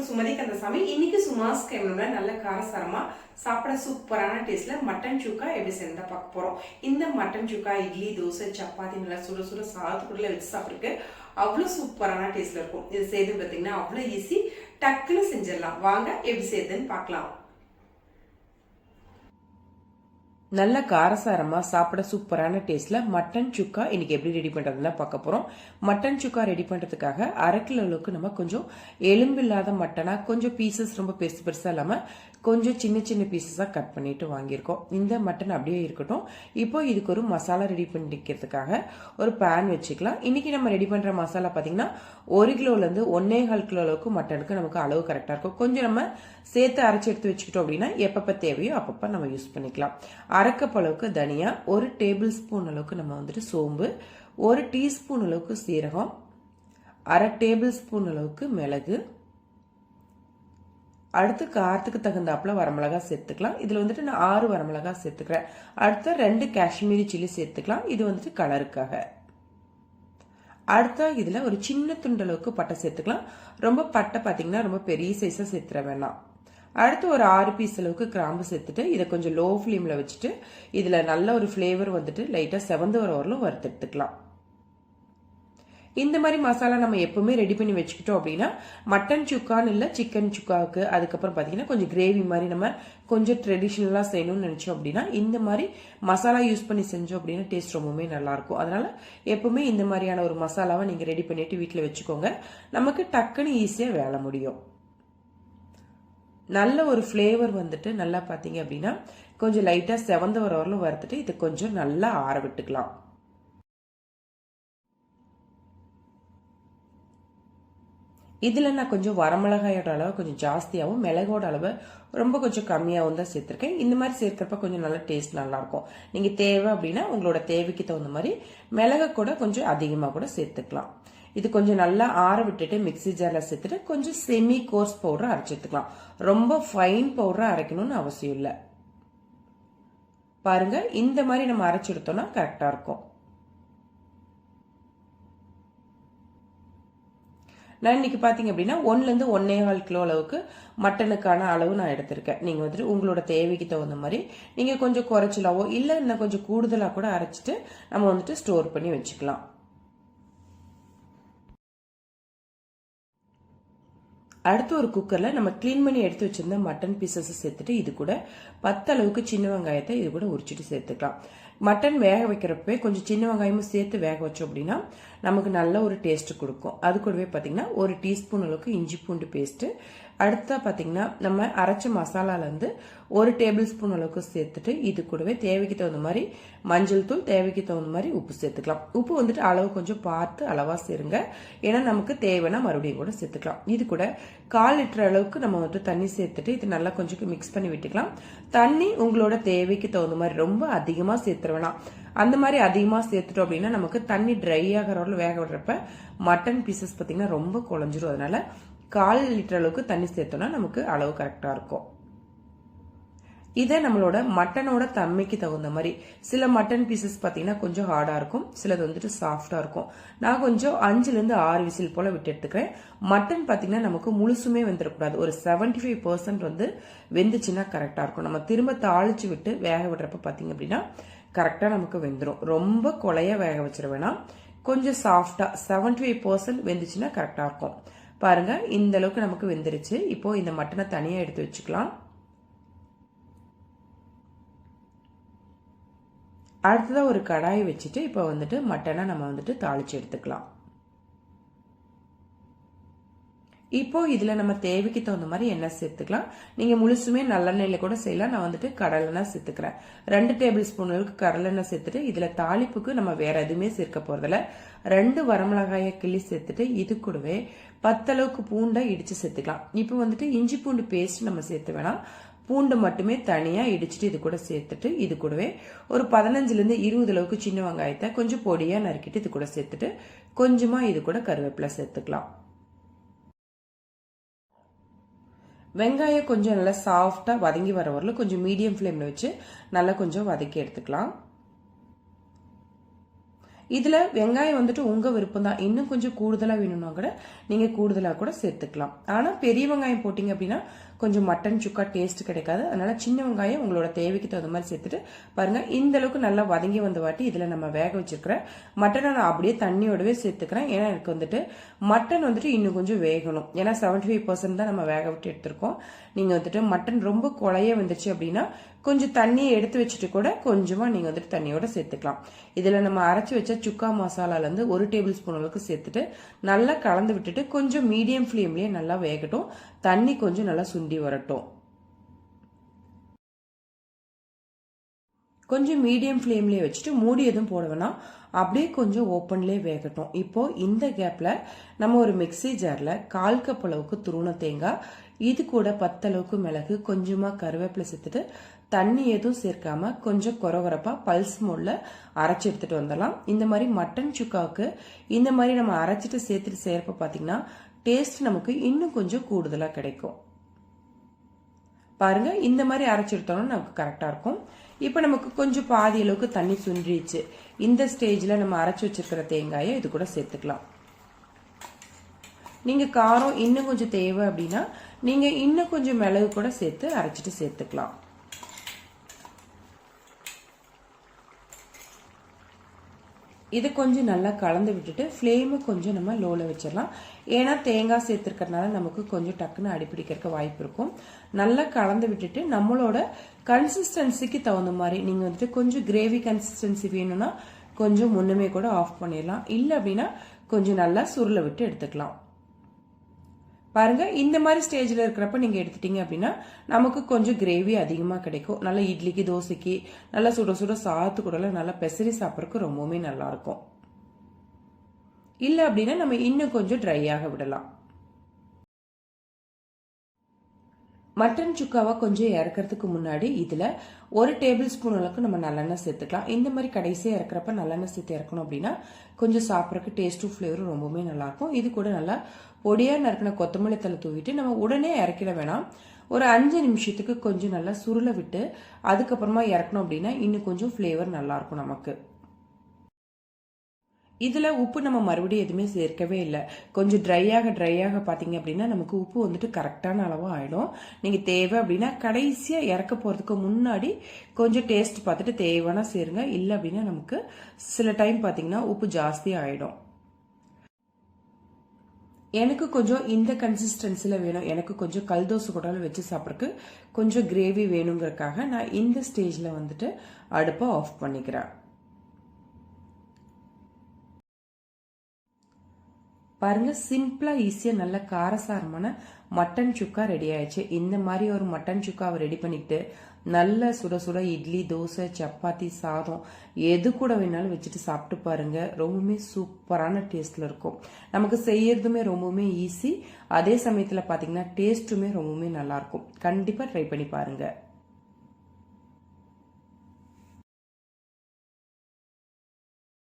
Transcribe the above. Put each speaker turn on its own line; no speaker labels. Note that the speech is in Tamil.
நாங்கள் சுமதி கந்தசாமி இன்னைக்கு சுமாஸ் கைமல நல்ல காரசாரமா சாப்பிட சூப்பரான டேஸ்ட்ல மட்டன் சுக்கா எப்படி செஞ்சா பார்க்க போறோம். இந்த மட்டன் சுக்கா இட்லி தோசை சப்பாத்தி நல்லா சுட சுட சாதத்துக்குள்ள வச்சு சாப்பிட்றதுக்கு அவ்வளோ சூப்பரான டேஸ்ட்ல இருக்கும். இது செய்து பார்த்தீங்கன்னா அவ்வளோ ஈஸி டக்குன்னு செஞ்சிடலாம். வாங்க எப்படி செய்யுதுன்னு பார்க்கலாம். நல்ல காரசாரமாக சாப்பிட சூப்பரான டேஸ்ட்டில் மட்டன் சுக்கா இன்றைக்கி எப்படி ரெடி பண்ணுறதுலாம் பார்க்க போகிறோம் மட்டன் சுக்கா ரெடி பண்ணுறதுக்காக அரை கிலோ அளவுக்கு நம்ம கொஞ்சம் எலும்பு இல்லாத மட்டனாக கொஞ்சம் பீசஸ் ரொம்ப பெருசு பெருசாக இல்லாமல் கொஞ்சம் சின்ன சின்ன பீசஸாக கட் பண்ணிட்டு வாங்கியிருக்கோம். இந்த மட்டன் அப்படியே இருக்கட்டும். இப்போ இதுக்கு ஒரு மசாலா ரெடி பண்ணிக்கிறதுக்காக ஒரு பேன் வச்சுக்கலாம். இன்னைக்கு நம்ம ரெடி பண்ணுற மசாலா பார்த்தீங்கன்னா ஒரு கிலோலேருந்து ஒன்னே கால் கிலோ அளவுக்கு மட்டனுக்கு நமக்கு அளவு கரெக்டாக இருக்கும். கொஞ்சம் நம்ம சேர்த்து அரைச்சி எடுத்து வச்சுக்கிட்டோம் அப்படின்னா எப்பப்போ தேவையோ அப்பப்போ நம்ம யூஸ் பண்ணிக்கலாம். அரைக்கப் அளவுக்கு தனியா ஒரு டேபிள் ஸ்பூன் அளவுக்கு நம்ம வந்துட்டு சோம்பு ஒரு டீஸ்பூன் அளவுக்கு சீரகம் அரை டேபிள் ஸ்பூன் அளவுக்கு மிளகு அடுத்து காரத்துக்கு தகுந்தாப்புல வரமிளகா சேர்த்துக்கலாம். இதில் வந்துட்டு நான் ஆறு வரமிளகா சேர்த்துக்கிறேன். அடுத்த ரெண்டு காஷ்மீரி சில்லி சேர்த்துக்கலாம். இது வந்துட்டு கலருக்காக. அடுத்த இதில் ஒரு சின்ன துண்டளவுக்கு பட்டை சேர்த்துக்கலாம். ரொம்ப பட்டை பார்த்தீங்கன்னா ரொம்ப பெரிய சைஸாக சேர்த்துற வேணாம். அடுத்து ஒரு ஆறு பீஸ் அளவுக்கு கிராம்பு சேர்த்துட்டு இதை கொஞ்சம் லோ ஃப்ளேமில் வச்சுட்டு இதில் நல்ல ஒரு ஃப்ளேவர் வந்துட்டு லைட்டாக செவந்து வர வரலும் வறுத்தெடுத்துக்கலாம் இந்த மாதிரி மசாலா நம்ம எப்பவுமே ரெடி பண்ணி வச்சுக்கிட்டோம் அப்படின்னா மட்டன் சுக்கான்னு இல்லை சிக்கன் சுக்காவுக்கு அதுக்கப்புறம் பார்த்தீங்கன்னா கொஞ்சம் கிரேவி மாதிரி நம்ம கொஞ்சம் ட்ரெடிஷ்னலாக செய்யணும்னு நினச்சோம் அப்படின்னா இந்த மாதிரி மசாலா யூஸ் பண்ணி செஞ்சோம் அப்படின்னா டேஸ்ட் ரொம்பவுமே நல்லாயிருக்கும். அதனால் எப்பவுமே இந்த மாதிரியான ஒரு மசாலாவை நீங்கள் ரெடி பண்ணிட்டு வீட்டில் வச்சுக்கோங்க. நமக்கு டக்குன்னு ஈஸியாக வேலை முடியும். நல்ல ஒரு ஃப்ளேவர் வந்துட்டு நல்லா பார்த்தீங்க அப்படின்னா கொஞ்சம் லைட்டாக செவந்த வர வரலும் வறுத்துட்டு இது கொஞ்சம் நல்லா ஆற விட்டுக்கலாம். இதில் நான் கொஞ்சம் வரமிளகாயோட அளவு கொஞ்சம் ஜாஸ்தியாகவும் மிளகோட அளவு ரொம்ப கொஞ்சம் கம்மியாகவும் தான் சேர்த்துருக்கேன். இந்த மாதிரி சேர்க்குறப்ப கொஞ்சம் நல்லா டேஸ்ட் நல்லாயிருக்கும். நீங்கள் தேவை அப்படின்னா உங்களோட தேவைக்கு தகுந்த மாதிரி மிளகை கூட கொஞ்சம் அதிகமாக கூட சேர்த்துக்கலாம். இது கொஞ்சம் நல்லா ஆற விட்டுட்டு மிக்சி ஜாரில் சேர்த்துட்டு கொஞ்சம் செமி கோர்ஸ் பவுடரை அரைச்சிட்டுக்கலாம் ரொம்ப ஃபைன் பவுடராக அரைக்கணும்னு அவசியம் இல்லை. பாருங்க இந்த மாதிரி நம்ம அரைச்செடுத்தோம்னா கரெக்டாக இருக்கும். நான் இன்றைக்கி பார்த்தீங்க அப்படின்னா ஒன்லேருந்து ஒன்னே கால் கிலோ அளவுக்கு மட்டனுக்கான அளவு நான் எடுத்திருக்கேன். நீங்கள் வந்துட்டு உங்களோட தேவைக்கு தகுந்த மாதிரி நீங்கள் கொஞ்சம் குறைச்சலாவோ இல்லை இன்னும் கொஞ்சம் கூடுதலாக கூட அரைச்சிட்டு நம்ம வந்துட்டு ஸ்டோர் பண்ணி வச்சுக்கலாம். அடுத்து ஒரு குக்கரில் நம்ம க்ளீன் பண்ணி எடுத்து வச்சுருந்த மட்டன் பீசஸை சேர்த்துட்டு இது கூட பத்து அளவுக்கு சின்ன வெங்காயத்தை இது கூட உரிச்சிட்டு சேர்த்துக்கலாம். மட்டன் வேக வைக்கிறப்பவே கொஞ்சம் சின்ன வெங்காயமும் சேர்த்து வேக வச்சோம் அப்படின்னா நமக்கு நல்ல ஒரு டேஸ்ட் கொடுக்கும். அது கூடவே பார்த்தீங்கன்னா ஒரு டீஸ்பூன் அளவுக்கு இஞ்சி பூண்டு பேஸ்ட்டு அடுத்தா பார்த்தீங்கன்னா நம்ம அரைச்ச மசாலாலேருந்து ஒரு டேபிள் ஸ்பூன் அளவுக்கு சேர்த்துட்டு இது கூடவே தேவைக்கு தகுந்த மாதிரி மஞ்சள் தூள் தேவைக்கு தகுந்த மாதிரி உப்பு சேர்த்துக்கலாம். உப்பு வந்துட்டு அளவு கொஞ்சம் பார்த்து அளவாக சேருங்க. ஏன்னா நமக்கு தேவைன்னா மறுபடியும் கூட சேர்த்துக்கலாம். இது கூட கால் லிட்டர் அளவுக்கு நம்ம வந்து தண்ணி சேர்த்துட்டு இது நல்லா கொஞ்சம் மிக்ஸ் பண்ணி விட்டுக்கலாம். தண்ணி உங்களோட தேவைக்கு தகுந்த மாதிரி ரொம்ப அதிகமாக சேர்த்துற வேணாம். அந்த மாதிரி அதிகமாக சேர்த்துட்டோம் அப்படின்னா நமக்கு தண்ணி ட்ரை ஆகிற வேக விடுறப்ப மட்டன் பீசஸ் பார்த்தீங்கன்னா ரொம்ப குழஞ்சிரும். அதனால கால் லிட்டர் அளவுக்கு தண்ணி சேர்த்தோம்னா நமக்கு அளவு கரெக்டாக இருக்கும். இதை நம்மளோட மட்டனோட தன்மைக்கு தகுந்த மாதிரி. சில மட்டன் பீசஸ் பார்த்தீங்கன்னா கொஞ்சம் ஹார்டாக இருக்கும். சிலது வந்துட்டு சாஃப்டாக இருக்கும். நான் கொஞ்சம் அஞ்சுலேருந்து ஆறு விசில் போல் விட்டு எடுத்துக்கிறேன். மட்டன் பார்த்தீங்கன்னா நமக்கு முழுசுமே வெந்துடக்கூடாது. ஒரு செவன்டி ஃபைவ் பர்சன்ட் வந்து வெந்துச்சுன்னா கரெக்டாக இருக்கும். நம்ம திரும்ப தாளிச்சு விட்டு வேக விடுறப்ப பார்த்தீங்க அப்படின்னா கரெக்டாக நமக்கு வெந்துடும் ரொம்ப கொலையாக வேக வச்சிட வேணாம். கொஞ்சம் சாஃப்டாக செவன்டி ஃபைவ் பர்சன்ட் வெந்துச்சுன்னா கரெக்டாக இருக்கும். பாருங்கள் இந்த அளவுக்கு நமக்கு வெந்துருச்சு. இப்போ இந்த மட்டனை தனியாக எடுத்து வச்சுக்கலாம். அடுத்ததாக ஒரு கடாயை வச்சுட்டு இப்போ வந்துட்டு மட்டனை நம்ம வந்துட்டு தாளிச்சு எடுத்துக்கலாம். இப்போ இதில் நம்ம தேவைக்கு தகுந்த மாதிரி எண்ணெய் சேர்த்துக்கலாம். நீங்கள் முழுசுமே நல்லெண்ணெயில் கூட செய்யலாம். நான் வந்துட்டு கடலெண்ணெய் சேர்த்துக்கிறேன். ரெண்டு டேபிள் ஸ்பூன் அளவுக்கு கடலெண்ணெய் சேர்த்துட்டு இதில் தாளிப்புக்கு நம்ம வேற எதுவுமே சேர்க்க போகிறதில்ல ரெண்டு வரமிளகாயை கிள்ளி சேர்த்துட்டு இது கூடவே பத்தளவுக்கு பூண்டை இடித்து சேர்த்துக்கலாம். இப்போ வந்துட்டு இஞ்சி பூண்டு பேஸ்ட் நம்ம சேர்த்து வேணாம். பூண்டு மட்டுமே தனியாக இடிச்சிட்டு இது கூட சேர்த்துட்டு இது கூடவே ஒரு பதினஞ்சுலேருந்து இருபது அளவுக்கு சின்ன வெங்காயத்தை கொஞ்சம் பொடியாக நறுக்கிட்டு இது கூட சேர்த்துட்டு கொஞ்சமாக இது கூட கருவேப்பிலை சேர்த்துக்கலாம். வெங்காயம் கொஞ்சம் நல்லா சாஃப்டாக வதங்கி வர வரல கொஞ்சம் மீடியம் ஃப்ளேமில் வச்சு நல்லா கொஞ்சம் வதக்கி எடுத்துக்கலாம். இதில் வெங்காயம் வந்துட்டு உங்கள் விருப்பம் தான். இன்னும் கொஞ்சம் கூடுதலாக வேணும்னா கூட நீங்கள் கூடுதலாக கூட சேர்த்துக்கலாம். ஆனால் பெரிய வெங்காயம் போட்டிங்க அப்படின்னா கொஞ்சம் மட்டன் சுக்கா டேஸ்ட் கிடைக்காது. அதனால சின்ன வெங்காயம் உங்களோட தேவைக்கு தகுந்த மாதிரி சேர்த்துட்டு பாருங்கள் இந்த அளவுக்கு நல்லா வதங்கி வந்த வாட்டி இதில் நம்ம வேக வச்சிருக்கிற மட்டனை நான் அப்படியே தண்ணியோடவே சேர்த்துக்கிறேன். ஏன்னா எனக்கு வந்துட்டு மட்டன் வந்துட்டு இன்னும் கொஞ்சம் வேகணும். ஏன்னா செவன்டி ஃபைவ் பர்சன்ட் தான் நம்ம வேக விட்டு எடுத்திருக்கோம். நீங்கள் வந்துட்டு மட்டன் ரொம்ப குழைய வந்துச்சு அப்படின்னா கொஞ்சம் தண்ணியை எடுத்து வச்சுட்டு கூட கொஞ்சமாக நீங்கள் வந்துட்டு தண்ணியோட சேர்த்துக்கலாம். இதில் நம்ம அரைச்சி வச்ச சுக்கா மசாலாலேருந்து ஒரு டேபிள் ஸ்பூன் அளவுக்கு சேர்த்துட்டு நல்லா கலந்து விட்டுட்டு கொஞ்சம் மீடியம் ஃப்ளேம்லேயே நல்லா வேகட்டும். தண்ணி கொஞ்சம் நல்லா சுண்டி வரட்டும். கொஞ்சம் மீடியம் ஃப்ளேம்லேயே வச்சுட்டு மூடி எதுவும் போட வேணாம். அப்படியே கொஞ்சம் ஓப்பன்லேயே வேகட்டும். இப்போது இந்த கேப்பில் நம்ம ஒரு மிக்சி ஜாரில் கால் கப் அளவுக்கு துருண தேங்காய் இது கூட பத்தளவுக்கு மிளகு கொஞ்சமாக கருவேப்பிலை சேர்த்துட்டு தண்ணி எதுவும் சேர்க்காம கொஞ்சம் குறகுறப்பா பல்ஸ் மோடில் அரைச்சி எடுத்துட்டு வந்துடலாம். இந்த மாதிரி மட்டன் சுக்காவுக்கு இந்த மாதிரி நம்ம அரைச்சிட்டு சேர்த்துட்டு செய்யறப்ப பார்த்தீங்கன்னா டேஸ்ட் நமக்கு இன்னும் கொஞ்சம் கூடுதலாக கிடைக்கும். பாருங்க இந்த மாதிரி அரைச்சி எடுத்தோம்னா நமக்கு கரெக்டாக இருக்கும். இப்போ நமக்கு கொஞ்சம் பாதி அளவுக்கு தண்ணி சுண்டிடுச்சு இந்த ஸ்டேஜில் நம்ம அரைச்சி வச்சிருக்கிற தேங்காயை இது கூட சேர்த்துக்கலாம். நீங்கள் காரம் இன்னும் கொஞ்சம் தேவை அப்படின்னா நீங்கள் இன்னும் கொஞ்சம் மிளகு கூட சேர்த்து அரைச்சிட்டு சேர்த்துக்கலாம். இது கொஞ்சம் நல்லா கலந்து விட்டுட்டு ஃப்ளேமு கொஞ்சம் நம்ம லோவில் வச்சிடலாம். ஏன்னா தேங்காய் சேர்த்துருக்கறனால நமக்கு கொஞ்சம் டக்குன்னு அடிப்பிடிக்கிறதுக்கு வாய்ப்பு இருக்கும். நல்லா கலந்து விட்டுட்டு நம்மளோட கன்சிஸ்டன்சிக்கு தகுந்த மாதிரி நீங்கள் வந்துட்டு கொஞ்சம் கிரேவி கன்சிஸ்டன்சி வேணும்னா கொஞ்சம் முன்னமே கூட ஆஃப் பண்ணிடலாம். இல்லை அப்படின்னா கொஞ்சம் நல்லா சுருளை விட்டு எடுத்துக்கலாம். பாருங்க இந்த மாதிரி ஸ்டேஜில் இருக்கிறப்ப நீங்கள் எடுத்துட்டீங்க அப்படின்னா நமக்கு கொஞ்சம் கிரேவி அதிகமாக கிடைக்கும். நல்லா இட்லிக்கு தோசைக்கு நல்லா சுட சுட சாத்து கூட நல்லா பெசரி சாப்பிட்றதுக்கு ரொம்பவுமே நல்லா இருக்கும். இல்லை அப்படின்னா நம்ம இன்னும் கொஞ்சம் ட்ரையாக விடலாம். மட்டன் சுக்காவை கொஞ்சம் இறக்கிறதுக்கு முன்னாடி இதில் ஒரு டேபிள் ஸ்பூன் அளவுக்கு நம்ம நல்லெண்ணெய் சேர்த்துக்கலாம் இந்த மாதிரி கடைசியாக இறக்குறப்ப நல்லெண்ணெய் சேர்த்து இறக்கணும் அப்படின்னா கொஞ்சம் சாப்பிட்றதுக்கு டேஸ்ட்டும் ஃப்ளேவரும் ரொம்பவுமே நல்லாயிருக்கும் இது கூட நல்லா பொடியாக நறுக்கின கொத்தமல்லி தலை தூவிட்டு நம்ம உடனே இறக்கிட வேணாம் ஒரு அஞ்சு நிமிஷத்துக்கு கொஞ்சம் நல்லா சுருளை விட்டு அதுக்கப்புறமா இறக்கணும் அப்படின்னா இன்னும் கொஞ்சம் ஃப்ளேவர் நல்லாயிருக்கும் நமக்கு இதில் உப்பு நம்ம மறுபடியும் எதுவுமே சேர்க்கவே இல்லை. கொஞ்சம் ட்ரையாக ட்ரையாக பார்த்தீங்க அப்படின்னா நமக்கு உப்பு வந்துட்டு கரெக்டான அளவாக ஆகிடும் நீங்கள் தேவை அப்படின்னா கடைசியாக இறக்க போகிறதுக்கு முன்னாடி கொஞ்சம் டேஸ்ட் பார்த்துட்டு தேவைன்னா சேருங்க. இல்லை அப்படின்னா நமக்கு சில டைம் பார்த்தீங்கன்னா உப்பு ஜாஸ்தி ஆகிடும் எனக்கு கொஞ்சம் இந்த கன்சிஸ்டன்சியில் வேணும். எனக்கு கொஞ்சம் கல் தோசை கூட வச்சு சாப்பிட்றதுக்கு கொஞ்சம் கிரேவி வேணுங்கிறதுக்காக நான் இந்த ஸ்டேஜில் வந்துட்டு அடுப்பை ஆஃப் பண்ணிக்கிறேன். பாருங்க சிம்பிளா ஈஸியா நல்ல காரசாரமான மட்டன் சுக்கா ரெடி ஆயிடுச்சு. இந்த மாதிரி ஒரு மட்டன் சுக்காவை ரெடி பண்ணிட்டு நல்ல சுட சுட இட்லி தோசை சப்பாத்தி சாதம் எது கூட வேணாலும் வச்சுட்டு சாப்பிட்டு பாருங்க. ரொம்பவுமே சூப்பரான டேஸ்ட்ல இருக்கும். நமக்கு செய்யறதுமே ரொம்பவுமே ஈஸி அதே சமயத்தில் பார்த்தீங்கன்னா டேஸ்ட்டுமே ரொம்பவுமே நல்லா இருக்கும். கண்டிப்பாக ட்ரை பண்ணி பாருங்க.